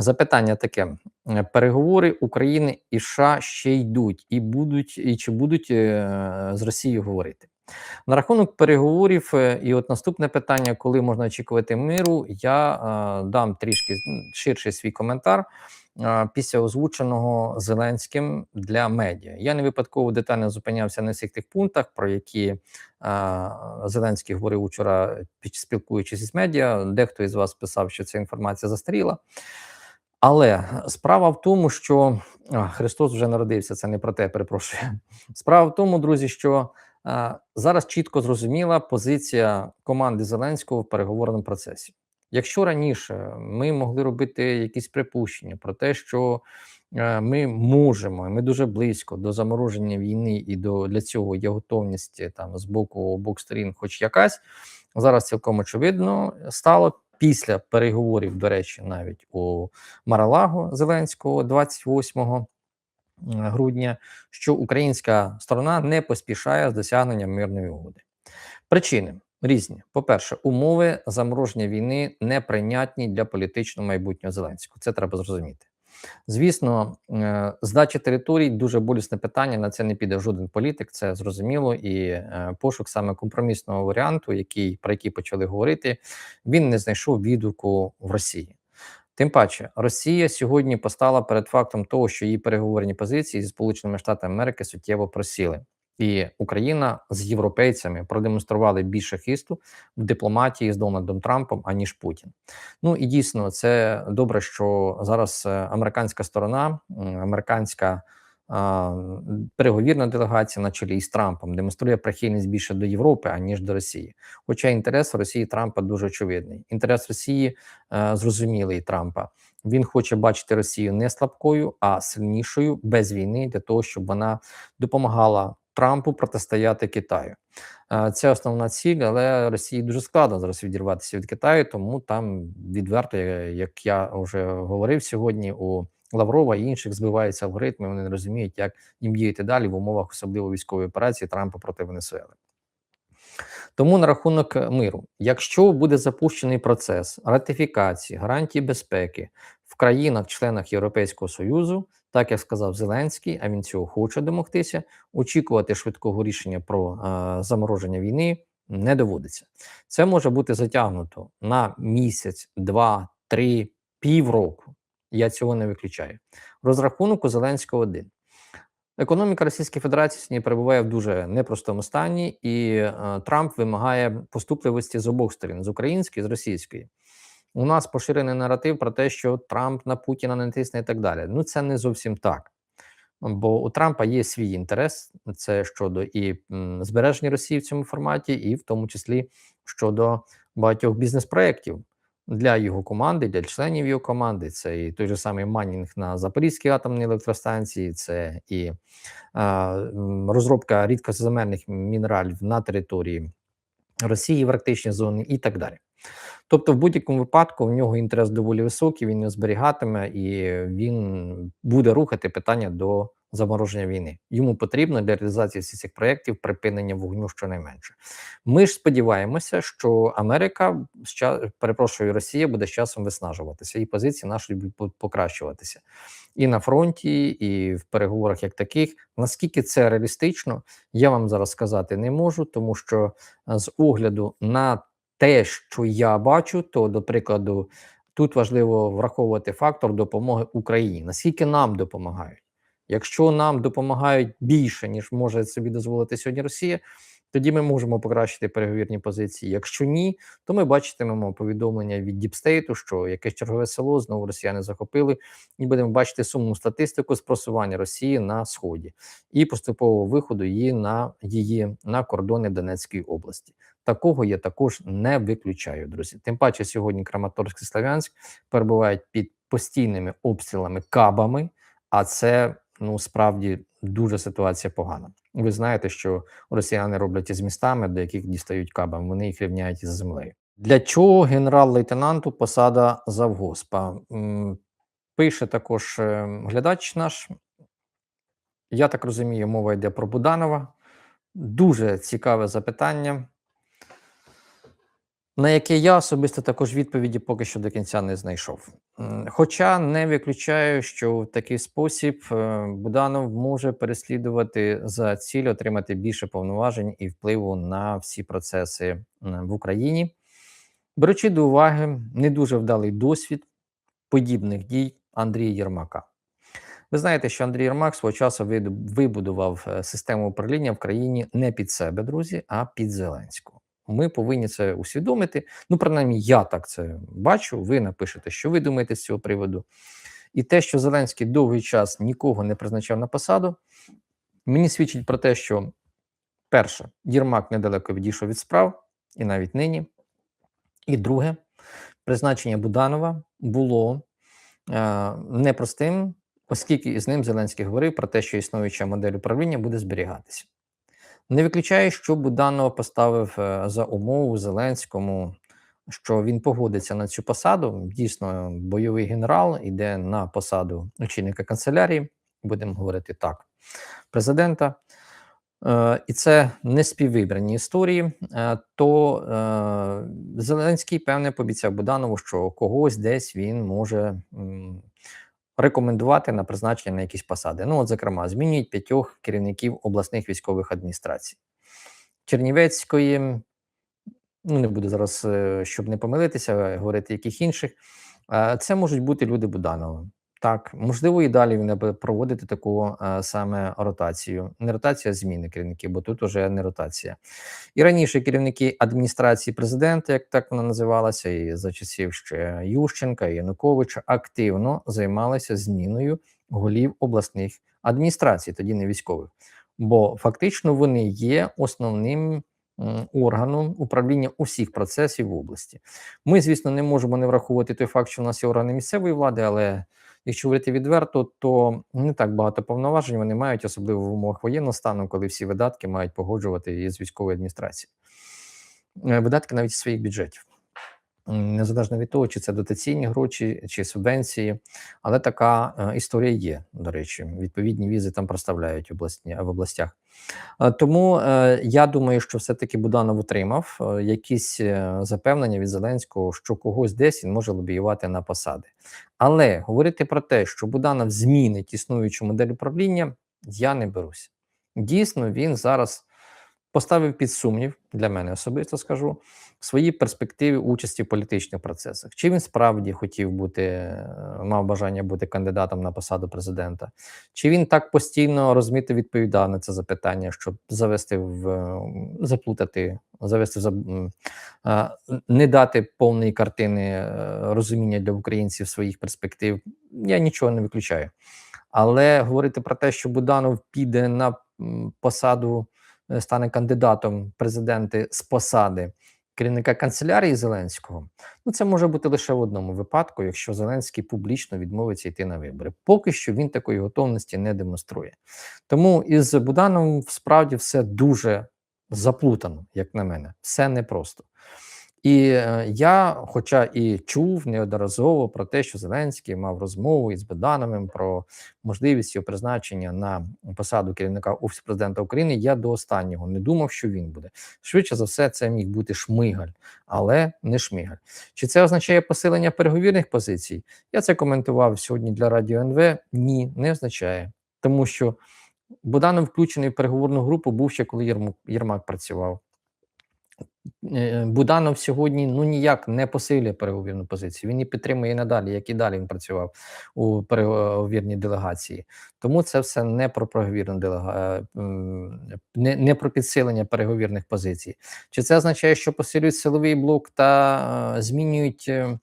Запитання таке: Е, переговори України і США ще йдуть, і будуть, і чи будуть е, з Росією говорити на рахунок переговорів. е, І от наступне питання, коли можна очікувати миру, я е, дам трішки ширший свій коментар е, після озвученого Зеленським для медіа. Я не випадково детально зупинявся на всіх тих пунктах, про які е, Зеленський говорив вчора, під спілкуючись із медіа. Дехто із вас писав, що ця інформація застаріла. Але справа в тому, що а, Христос вже народився. Це не про те, перепрошую. Справа в тому, друзі, що а, зараз чітко зрозуміла позиція команди Зеленського в переговорному процесі. Якщо раніше ми могли робити якісь припущення про те, що е, ми можемо, і ми дуже близько до замороження війни, і до для цього є готовність там з боку обох сторін, хоч якась зараз цілком очевидно стало після переговорів, до речі, навіть у Маралаго Зеленського 28 грудня, що українська сторона не поспішає з досягненням мирної угоди. Причини різні: по-перше, умови замороження війни неприйнятні для політичного майбутнього Зеленського. Це треба зрозуміти. Звісно, е, здача територій дуже болісне питання. На це не піде жоден політик, це зрозуміло. І е, пошук саме компромісного варіанту, який про який почали говорити, він не знайшов відгуку в Росії. Тим паче, Росія сьогодні постала перед фактом того, що її переговорні позиції зі Сполученими Штатами Америки суттєво просіли і Україна з європейцями продемонстрували більше хисту в дипломатії з Дональдом Трампом аніж Путін. Ну і дійсно, це добре, що зараз е, американська сторона, американська. Переговірна делегація на чолі із Трампом демонструє прихильність більше до Європи аніж до Росії. Хоча інтерес Росії Трампа дуже очевидний. Інтерес Росії е, зрозумілий Трампа. Він хоче бачити Росію не слабкою, а сильнішою без війни для того, щоб вона допомагала Трампу протистояти Китаю. Це основна ціль, але Росії дуже складно зараз відірватися від Китаю, тому там відверто, як я вже говорив сьогодні, у Лаврова і інших збиваються алгоритми. Вони не розуміють, як їм діяти далі в умовах особливо військової операції Трампа проти Венесуели. Тому на рахунок миру, якщо буде запущений процес ратифікації гарантії безпеки в країнах-членах Європейського союзу, так як сказав Зеленський, а він цього хоче домогтися. Очікувати швидкого рішення про е, замороження війни не доводиться. Це може бути затягнуто на місяць, два, три, півроку. Я цього не виключаю. Розрахунок у Зеленського один. Економіка Російської Федерації сьогодні перебуває в дуже непростому стані, і е, Трамп вимагає поступливості з обох сторін з української з російської. У нас поширений наратив про те, що Трамп на Путіна не тисне і так далі. Ну це не зовсім так. Бо у Трампа є свій інтерес, це щодо і збереження Росії в цьому форматі, і в тому числі щодо багатьох бізнес-проєктів для його команди, для членів його команди. Це і той же самий Манінг на Запорізькій атомній електростанції, це і а, розробка рідкоземельних мінералів на території Росії в арктичній зоні і так далі. Тобто, в будь-якому випадку в нього інтерес доволі високий, він його зберігатиме і він буде рухати питання до замороження війни. Йому потрібно для реалізації всіх цих проєктів припинення вогню щонайменше. Ми ж сподіваємося, що Америка перепрошую, Росія буде з часом виснажуватися, і позиції нашої будуть покращуватися і на фронті, і в переговорах як таких. Наскільки це реалістично, я вам зараз сказати не можу, тому що з огляду на те, що я бачу, то до прикладу, тут важливо враховувати фактор допомоги Україні. Наскільки нам допомагають? Якщо нам допомагають більше, ніж може собі дозволити сьогодні Росія, тоді ми можемо покращити переговірні позиції. Якщо ні, то ми бачитимемо повідомлення від Діпстейту, що якесь чергове село знову росіяни захопили, і будемо бачити сумну статистику з просування Росії на сході і поступового виходу її на її на кордони Донецької області. Такого я також не виключаю, друзі. Тим паче, сьогодні Краматорськ і Славянськ перебувають під постійними обстрілами кабами, а це ну справді дуже ситуація погана. Ви знаєте, що росіяни роблять із містами, до яких дістають кабами, вони їх рівняють із землею. Для чого генерал-лейтенанту посада завгоспа? Пише також е, глядач наш. Я так розумію, мова йде про Буданова. Дуже цікаве запитання. На яке я особисто також відповіді поки що до кінця не знайшов. Хоча не виключаю, що в такий спосіб е, Буданов може переслідувати за ціль отримати більше повноважень і впливу на всі процеси в Україні, беручи до уваги не дуже вдалий досвід подібних дій Андрія Єрмака. Ви знаєте, що Андрій Єрмак свого часу вибудував е, систему управління в країні не під себе, друзі, а під Зеленського. Ми повинні це усвідомити. Ну, принаймні, я так це бачу. Ви напишете, що ви думаєте з цього приводу. І те, що Зеленський довгий час нікого не призначав на посаду, мені свідчить про те, що перше, Єрмак недалеко відійшов від справ, і навіть нині. І друге, призначення Буданова було е, непростим, оскільки з ним Зеленський говорив про те, що існуюча модель управління буде зберігатися. Не виключаю, що Буданова поставив е, за умову Зеленському, що він погодиться на цю посаду. Дійсно, бойовий генерал йде на посаду очільника канцелярії, будемо говорити так, президента. Е, і це не співвибрані історії. Е, то Зеленський певне пообіцяв Буданову, що когось десь він може рекомендувати на призначення на якісь посади. Ну, от, зокрема, змінюють п'ятьох керівників обласних військових адміністрацій Чернівецької. Ну, не буду зараз, е, щоб не помилитися, говорити яких інших. Це можуть бути люди Буданова. Так, можливо, і далі він буде проводити таку е, саме ротацію. Не ротація, а зміни керівників, бо тут уже не ротація. І раніше керівники адміністрації президента, як так вона називалася, і за часів ще Ющенка і Януковича, активно займалися зміною голів обласних адміністрацій, тоді не військових. Бо фактично вони є основним органом управління усіх процесів в області. Ми, звісно, не можемо не враховувати той факт, що в нас є органи місцевої влади, але якщо говорити відверто, то не так багато повноважень вони мають, особливо в умовах воєнного стану, коли всі видатки мають погоджувати із військової адміністрації. Е, Видатки навіть своїх бюджетів. Незалежно від того, чи це дотаційні гроші, чи субвенції, але така е, історія є, до речі. Відповідні візи там проставляють обласні, в областях. Е, Тому е, я думаю, що все-таки Буданов отримав якісь запевнення від Зеленського, що когось десь він може лобіювати на посади. Але говорити про те, що Буданов змінить існуючу модель управління, я не беруся. Дійсно, він зараз поставив під сумнів для мене особисто скажу свої перспективи участі в політичних процесах. Чи він справді хотів бути, е, мав бажання бути кандидатом на посаду президента, чи він так постійно розмито відповідав на це запитання, щоб завести в е, заплутати, завести в не дати повної картини е, розуміння для українців своїх перспектив, я нічого не виключаю. Але говорити про те, що Буданов піде на посаду, стане кандидатом президенти з посади керівника канцелярії Зеленського, ну це може бути лише в одному випадку, якщо Зеленський публічно відмовиться йти на вибори. Поки що він такої готовності не демонструє. Тому із Буданом справді все дуже заплутано, як на мене, все непросто. І е, я, хоча і чув неодноразово про те, що Зеленський мав розмову із Богдановим про можливість його призначення на посаду керівника офісу президента України, я до останнього не думав, що він буде. Швидше за все, це міг бути Шмигаль, але не Шмигаль. Чи це означає посилення переговірних позицій? Я це коментував сьогодні для Радіо НВ. Ні, не означає, тому що Буданов включений в переговорну групу був ще коли Єрмак працював. Е, Буданов сьогодні ну ніяк не посилює переговірну позицію. Він її підтримує і надалі, як і далі він працював у переговірній делегації. Тому це все не про переговірну делега... е, не, не про підсилення переговірних позицій. Чи це означає, що посилюють силовий блок та е, змінюють е,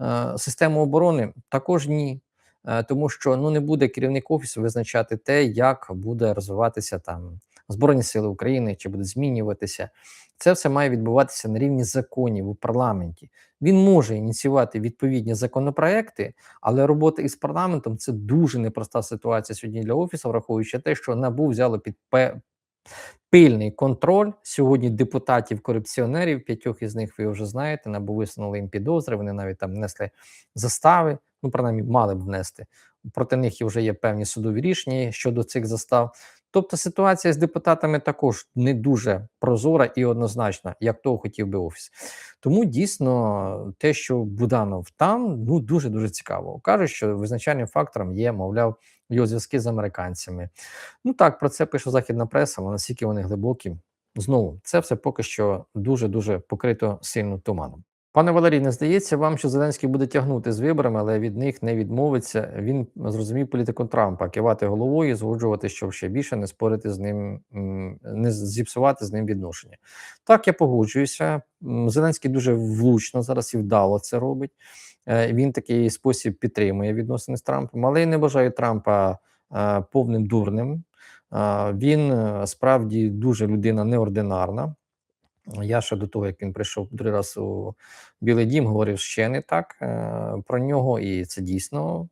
е, систему оборони? Також ні. Е, Тому що ну не буде керівник офісу визначати те, як буде розвиватися там Збройні Сили України, чи буде змінюватися. Це все має відбуватися на рівні законів у парламенті. Він може ініціювати відповідні законопроекти, але робота із парламентом це дуже непроста ситуація сьогодні для офісу, враховуючи те, що НАБУ взяло під пильний контроль сьогодні депутатів корупціонерів. П'ятьох із них ви вже знаєте. НАБУ висунули їм підозри. Вони навіть там внесли застави. Ну, принаймні, мали б внести. Проти них вже є певні судові рішення щодо цих застав. Тобто ситуація з депутатами також не дуже прозора і однозначна, як того хотів би офіс. Тому дійсно те, що Буданов там, ну дуже дуже цікаво. Кажуть, що визначальним фактором є, мовляв, його зв'язки з американцями. Ну так про це пише західна преса, але наскільки вони глибокі. Знову це все поки що дуже дуже покрито сильно туманом. Пане Валерій, не здається вам, що Зеленський буде тягнути з виборами, але від них не відмовиться. Він зрозумів політику Трампа, кивати головою, згоджувати, щоб ще більше не спорити з ним, не зіпсувати з ним відношення. Так, я погоджуюся. Зеленський дуже влучно зараз і вдало це робить. Е, він такий спосіб підтримує відносини з Трампом, але я не бажаю Трампа е, повним дурним. Е, він справді дуже людина неординарна. Я ще до того, як він прийшов другий раз у Білий Дім, говорив ще не так е, про нього, і це дійсно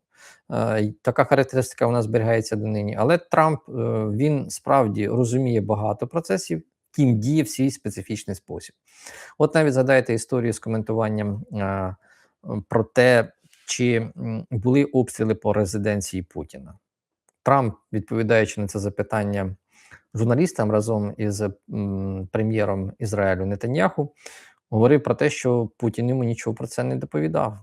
е, така характеристика у нас зберігається до нині. Але Трамп е, він справді розуміє багато процесів, тим діє в свій специфічний спосіб. От навіть згадайте історію з коментуванням е, про те, чи були обстріли по резиденції Путіна. Трамп, відповідаючи на це запитання журналістам разом із прем'єром Ізраїлю Нетаньяху говорив про те, що Путін йому нічого про це не доповідав,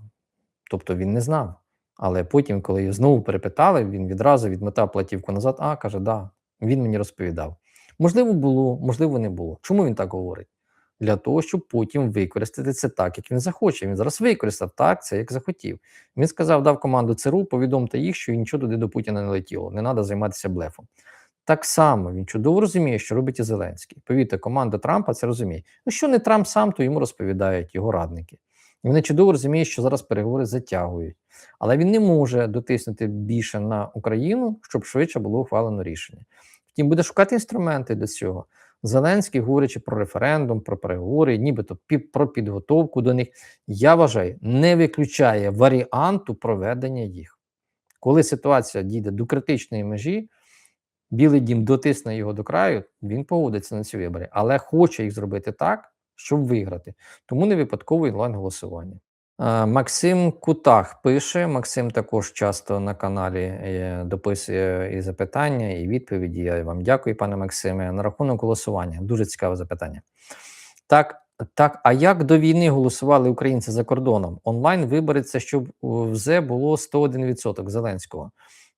тобто він не знав. Але потім, коли його знову перепитали, він відразу відмотав платівку назад. А каже, да, він мені розповідав. Можливо, було, можливо, не було. Чому він так говорить? Для того, щоб потім використати це так, як він захоче. Він зараз використав так, це як захотів. Він сказав, дав команду ЦРУ, повідомте їх, що нічого туди до Путіна не летіло. Не треба займатися блефом. Так само він чудово розуміє, що робить і Зеленський. Повірте, команда Трампа це розуміє. Ну що не Трамп сам, то йому розповідають його радники. Вони чудово розуміють, що зараз переговори затягують, але він не може дотиснути більше на Україну, щоб швидше було ухвалено рішення. Втім, буде шукати інструменти для цього. Зеленський, говорячи про референдум, про переговори, нібито про підготовку до них, я вважаю, не виключає варіанту проведення їх. Коли ситуація дійде до критичної межі. Білий дім дотисне його до краю, він погодиться на ці вибори, але хоче їх зробити так, щоб виграти. Тому не випадково онлайн голосування. Максим Кутах пише. Максим також часто на каналі е, дописує і запитання, і відповіді. Я вам дякую, пане Максиме. На рахунок голосування. Дуже цікаве запитання. Так, так, а як до війни голосували українці за кордоном? Онлайн вибори це щоб ВЗ було 101% Зеленського.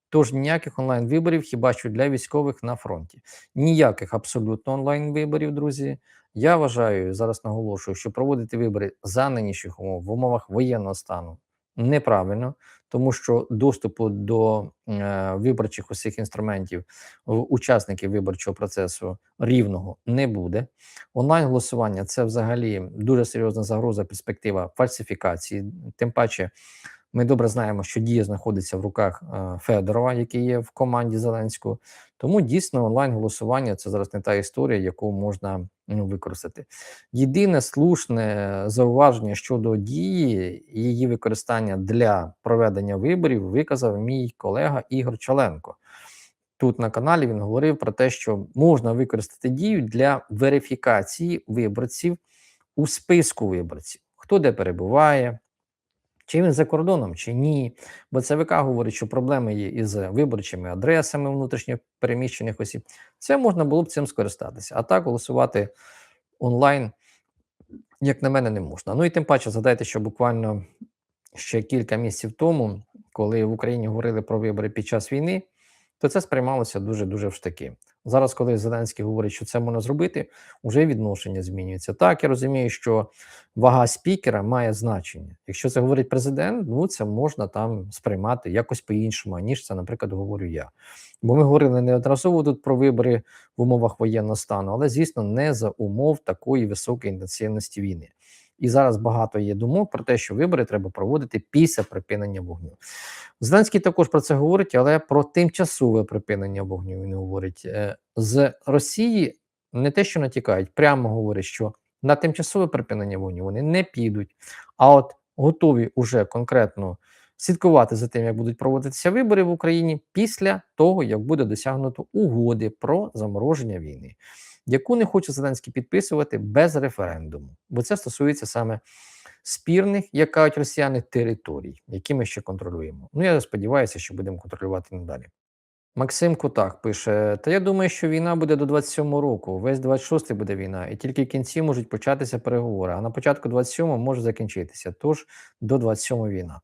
Тож ніяких онлайн-виборів, хіба що для військових на фронті. Ніяких абсолютно онлайн-виборів, друзі. Я вважаю, зараз наголошую, що проводити вибори за нинішніх умов в умовах воєнного стану неправильно, тому що доступу до е, виборчих усіх інструментів учасників виборчого процесу рівного не буде. Онлайн голосування це взагалі дуже серйозна загроза, перспектива фальсифікації, тим паче. Ми добре знаємо, що дія знаходиться в руках е, Федорова, який є в команді Зеленського. Тому дійсно онлайн-голосування це зараз не та історія, яку можна ну, використати. Єдине слушне зауваження щодо дії і її використання для проведення виборів виказав мій колега Ігор Чоленко. Тут на каналі він говорив про те, що можна використати дію для верифікації виборців у списку виборців, хто де перебуває. Чи він за кордоном, чи ні. Бо ЦВК говорить, що проблеми є із виборчими адресами внутрішньо переміщених осіб. Це можна було б цим скористатися. А так голосувати онлайн, як на мене, не можна. Ну і тим паче, згадайте, що буквально ще кілька місяців тому, коли в Україні говорили про вибори під час війни, то це сприймалося дуже дуже в штаки. Зараз, коли Зеленський говорить, що це можна зробити, вже відношення змінюється. Так, я розумію, що вага спікера має значення. Якщо це говорить президент, ну це можна там сприймати якось по-іншому, ніж це, наприклад, говорю я. Бо ми говорили неодноразово тут про вибори в умовах воєнного стану, але звісно, не за умов такої високої інтенсивності війни. І зараз багато є думок про те, що вибори треба проводити після припинення вогню. Зеленський також про це говорить, але про тимчасове припинення вогню він говорить е, з Росії. Не те, що натякають, прямо говорять, що на тимчасове припинення вогню вони не підуть, а от готові уже конкретно слідкувати за тим, як будуть проводитися вибори в Україні після того, як буде досягнуто угоди про замороження війни яку не хоче Зеленський підписувати без референдуму, бо це стосується саме спірних, як кажуть росіяни, територій, які ми ще контролюємо. Ну я сподіваюся, що будемо контролювати надалі. Максим Кутак пише: Та я думаю, що війна буде до 27-го року. Весь 26-й буде війна, і тільки в кінці можуть початися переговори. А на початку 27-го може закінчитися. Тож до 27-го війна.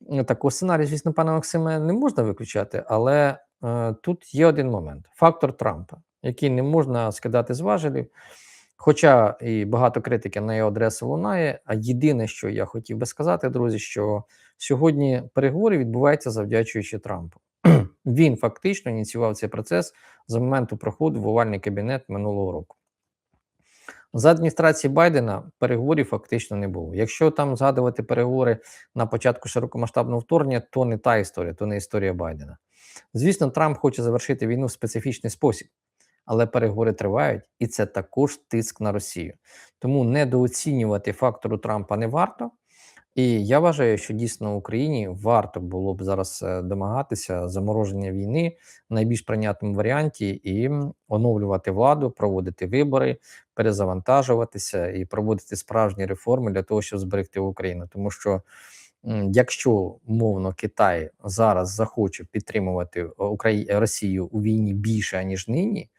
Ну, Такого сценарію, звісно, пане Максиме, не можна виключати, але е, тут є один момент: фактор Трампа, який не можна скидати з важелів. Хоча і багато критики на його адресу лунає. А єдине, що я хотів би сказати, друзі, що сьогодні переговори відбуваються завдячуючи Трампу. Він фактично ініціював цей процес з моменту проходу в овальний кабінет минулого року. За адміністрації Байдена переговорів фактично не було. Якщо там згадувати переговори на початку широкомасштабного вторгнення, то не та історія, то не історія Байдена. Звісно, Трамп хоче завершити війну в специфічний спосіб, але переговори тривають, і це також тиск на Росію. Тому недооцінювати фактору Трампа не варто. І я вважаю, що дійсно Україні варто було б зараз е, домагатися замороження війни в найбільш прийнятному варіанті і оновлювати владу, проводити вибори, перезавантажуватися і проводити справжні реформи для того, щоб зберегти Україну. Тому що якщо мовно Китай зараз захоче підтримувати е, Украї... Росію у війні більше ніж нині,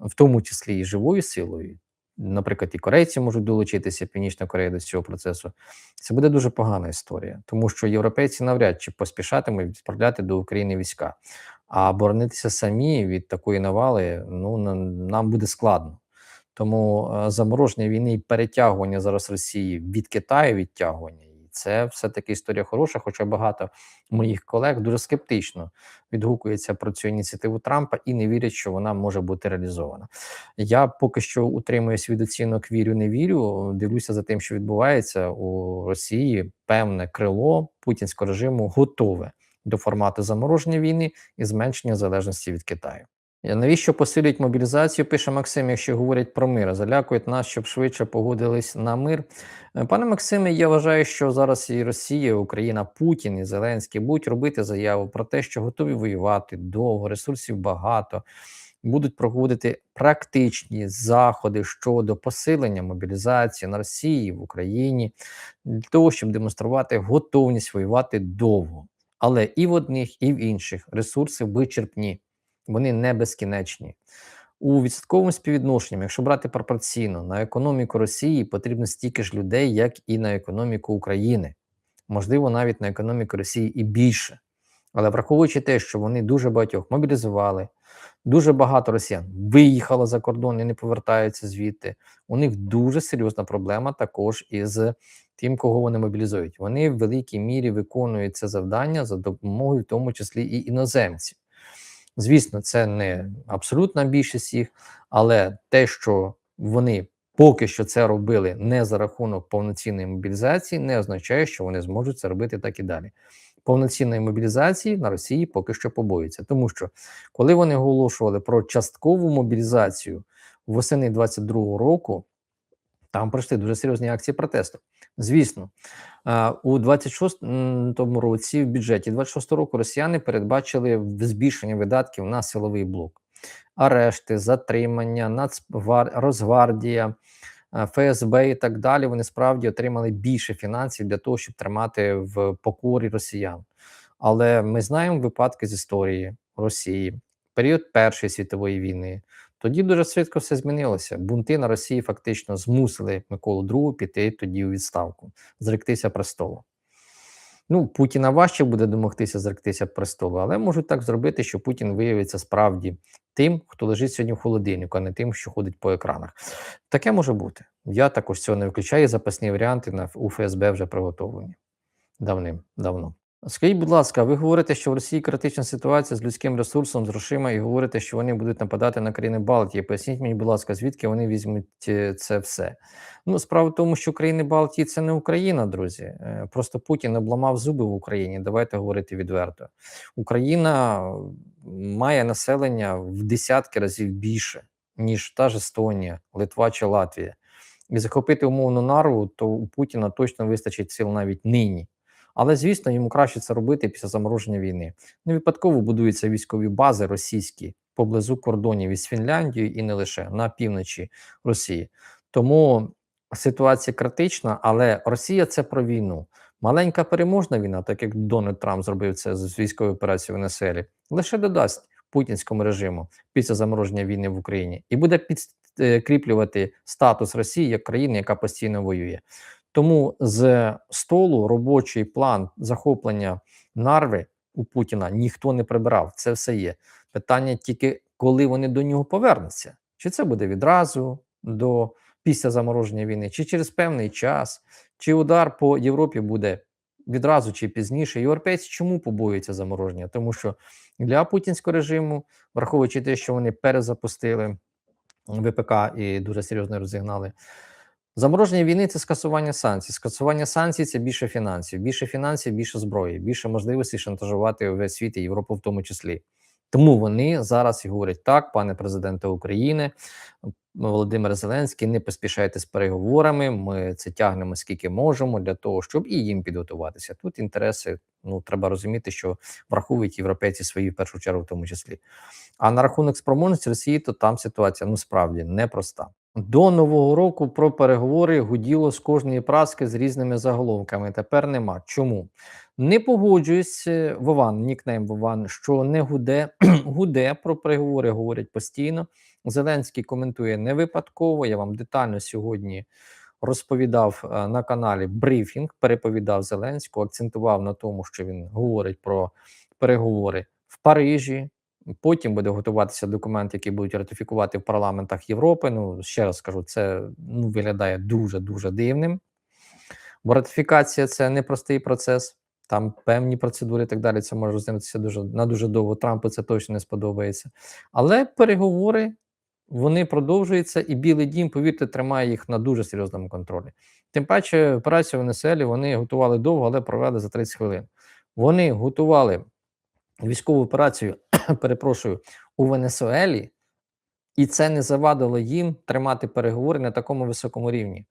в тому числі і живою силою наприклад, і корейці можуть долучитися Північна Корея до цього процесу. Це буде дуже погана історія, тому що європейці навряд чи поспішатимуть відправляти до України війська, а боронитися самі від такої навали ну нам буде складно. Тому е, замороження війни і перетягування зараз Росії від Китаю відтягування це все-таки історія хороша, хоча багато моїх колег дуже скептично відгукується про цю ініціативу Трампа і не вірять, що вона може бути реалізована. Я поки що утримуюсь від оцінок вірю, не вірю. Дивлюся за тим, що відбувається у Росії. Певне крило путінського режиму готове до формату замороження війни і зменшення залежності від Китаю. Навіщо посилюють мобілізацію? Пише Максим, якщо говорять про мир, залякують нас, щоб швидше погодились на мир. Е, пане Максиме, я вважаю, що зараз і Росія, Україна, Путін і Зеленський будуть робити заяву про те, що готові воювати довго, ресурсів багато, будуть проводити практичні заходи щодо посилення мобілізації на Росії в Україні для того, щоб демонструвати готовність воювати довго. Але і в одних, і в інших ресурси вичерпні вони не безкінечні. У відсотковому співвідношенні, якщо брати пропорційно на економіку Росії, потрібно стільки ж людей, як і на економіку України, можливо, навіть на економіку Росії і більше. Але враховуючи те, що вони дуже багатьох мобілізували, дуже багато росіян виїхало за кордон і не повертаються звідти. У них дуже серйозна проблема також із тим, кого вони мобілізують. Вони в великій мірі виконують це завдання за допомогою, в тому числі і іноземців. Звісно, це не абсолютна більшість їх, але те, що вони поки що це робили не за рахунок повноцінної мобілізації, не означає, що вони зможуть це робити так і далі. Повноцінної мобілізації на Росії поки що побоюються, тому що коли вони оголошували про часткову мобілізацію восени 22-го року, там пройшли дуже серйозні акції протесту. Звісно, у 26-му році в бюджеті 26 року росіяни передбачили збільшення видатків на силовий блок, арешти, затримання, Нацгвар... Росгвардія, ФСБ і так далі. Вони справді отримали більше фінансів для того, щоб тримати в покорі росіян. Але ми знаємо випадки з історії Росії, період Першої світової війни. Тоді дуже швидко все змінилося. Бунти на Росії фактично змусили Миколу II піти тоді у відставку, зректися престолу. Ну, Путіна важче буде домогтися зректися престолу, але можуть так зробити, що Путін виявиться справді тим, хто лежить сьогодні в холодильнику, а не тим, що ходить по екранах. Таке може бути. Я також цього не виключаю. Запасні варіанти на у ФСБ вже приготовлені давним-давно. Скажіть, будь ласка, ви говорите, що в Росії критична ситуація з людським ресурсом, з грошима, і говорите, що вони будуть нападати на країни Балтії. Поясніть мені, будь ласка, звідки вони візьмуть е, це все? Ну, справа в тому, що країни Балтії це не Україна, друзі. Е, просто Путін обламав зуби в Україні. Давайте говорити відверто. Україна має населення в десятки разів більше, ніж та ж Естонія, Литва чи Латвія. І захопити умовну нарву, то у Путіна точно вистачить сил навіть нині. Але звісно, йому краще це робити після замороження війни. Не випадково будуються військові бази російські поблизу кордонів із Фінляндією і не лише на півночі Росії. Тому ситуація критична, але Росія це про війну. Маленька переможна війна, так як Дональд Трамп зробив це з військовою операцією в Неселі, лише додасть путінському режиму після замороження війни в Україні, і буде підкріплювати статус Росії як країни, яка постійно воює. Тому з столу робочий план захоплення нарви у Путіна ніхто не прибирав. Це все є. Питання тільки коли вони до нього повернуться. Чи це буде відразу до після замороження війни, чи через певний час, чи удар по Європі буде відразу чи пізніше. Європейці чому побоюються замороження? Тому що для путінського режиму, враховуючи те, що вони перезапустили ВПК і дуже серйозно розігнали. Замороження війни це скасування санкцій. Скасування санкцій це більше фінансів, більше фінансів, більше зброї, більше можливостей шантажувати весь світ і Європу в тому числі. Тому вони зараз і говорять так, пане президенте України, Володимир Зеленський, не поспішайте з переговорами. Ми це тягнемо скільки можемо для того, щоб і їм підготуватися. Тут інтереси, ну треба розуміти, що враховують європейці свої в першу чергу, в тому числі. А на рахунок спроможності Росії, то там ситуація ну справді непроста. До нового року про переговори гуділо з кожної праски з різними заголовками. Тепер нема. Чому не погоджуюсь, е, Вован, нікнейм Вован, що не гуде, гуде про переговори, говорять постійно. Зеленський коментує не випадково. Я вам детально сьогодні розповідав е, на каналі брифінг, переповідав Зеленського, акцентував на тому, що він говорить про переговори в Парижі. Потім буде готуватися документ, який будуть ратифікувати в парламентах Європи. Ну ще раз скажу, це ну виглядає дуже дуже дивним. Бо ратифікація це непростий процес, там певні процедури і так далі. Це може розглянутися дуже на дуже довго. Трампу це точно не сподобається. Але переговори вони продовжуються, і Білий Дім, повірте, тримає їх на дуже серйозному контролі. Тим паче, операцію в Венесуелі вони готували довго, але провели за 30 хвилин. Вони готували військову операцію, перепрошую, у Венесуелі, і це не завадило їм тримати переговори на такому високому рівні.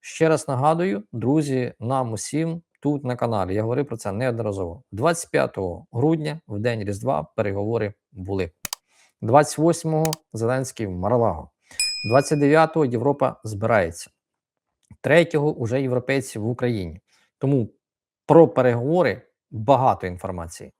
Ще раз нагадую, друзі, нам усім тут на каналі. Я говорив про це неодноразово. 25 грудня, в день Різдва, переговори були. 28-го Зеленський в Маралаго. 29-го Європа збирається. 3-го уже європейці в Україні. Тому про переговори багато інформації.